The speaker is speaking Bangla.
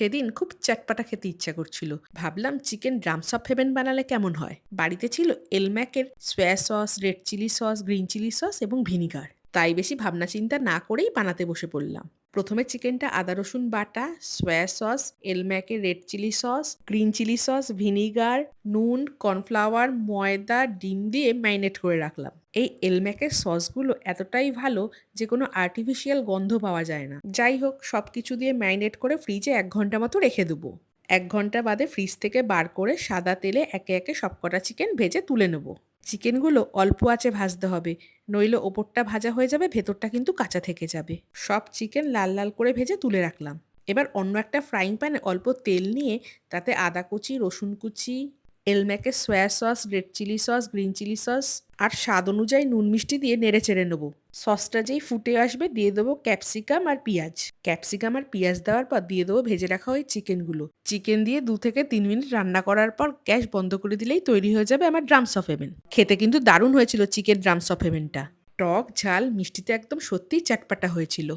সেদিন খুব চটপাটা খেতে ইচ্ছা করছিল। ভাবলাম চিকেন ড্রামস অফ হেভেন বানালে কেমন হয়? বাড়িতে ছিল এলম্যাকের soya sauce, red chilli sauce, green chilli sauce এবং ভিনিগার। তাই বেশি ভাবনা চিন্তা না করেই বানাতে বসে পড়লাম। প্রথমে চিকেনটা আদা, রসুন বাটা soya sauce এলম্যাকের red chilli sauce green chilli sauce vinegar নুন কর্নফ্লাওয়ার ময়দা, ডিম দিয়ে ম্যারিনেট করে রাখলাম। এই এলম্যাকের সসগুলো এতটাই ভালো যে কোনো আর্টিফিশিয়াল গন্ধ পাওয়া যায় না। যাই হোক সব কিছু দিয়ে ম্যারিনেট করে ফ্রিজে এক ঘণ্টা মতো রেখে দেবো। এক ঘণ্টা বাদে ফ্রিজ থেকে বার করে সাদা তেলে একে একে সবকটা চিকেন ভেজে তুলে নেব। চিকেনগুলো অল্প আঁচে ভাজতে হবে, নইলে ওপরটা ভাজা হয়ে যাবে, ভেতরটা কিন্তু কাঁচা থেকে যাবে। সব চিকেন লাল লাল করে ভেজে তুলে রাখলাম। এবার অন্য একটা ফ্রাইং প্যানে অল্প তেল নিয়ে তাতে আদা কুচি, রসুন কুচি এলম্যাকের soya sauce red chilli sauce green chilli sauce আর স্বাদ অনুযায়ী নুন মিষ্টি দিয়ে নেড়ে চেড়ে নেব। সসটা যেই ফুটে আসবে দিয়ে দেবো ক্যাপসিকাম আর পেঁয়াজ। ক্যাপসিকাম আর পেঁয়াজ দেওয়ার পর দিয়ে দেবো ভেজে রাখা ওই চিকেনগুলো চিকেন দিয়ে দু থেকে তিন মিনিট রান্না করার পর গ্যাস বন্ধ করে দিলেই তৈরি হয়ে যাবে আমার ড্রামস অফ হেভেন খেতে কিন্তু দারুণ হয়েছিল চিকেন ড্রামস অফ হেভেনটা টক, ঝাল, মিষ্টিতে একদম সত্যিই চাটপাটা হয়েছিল।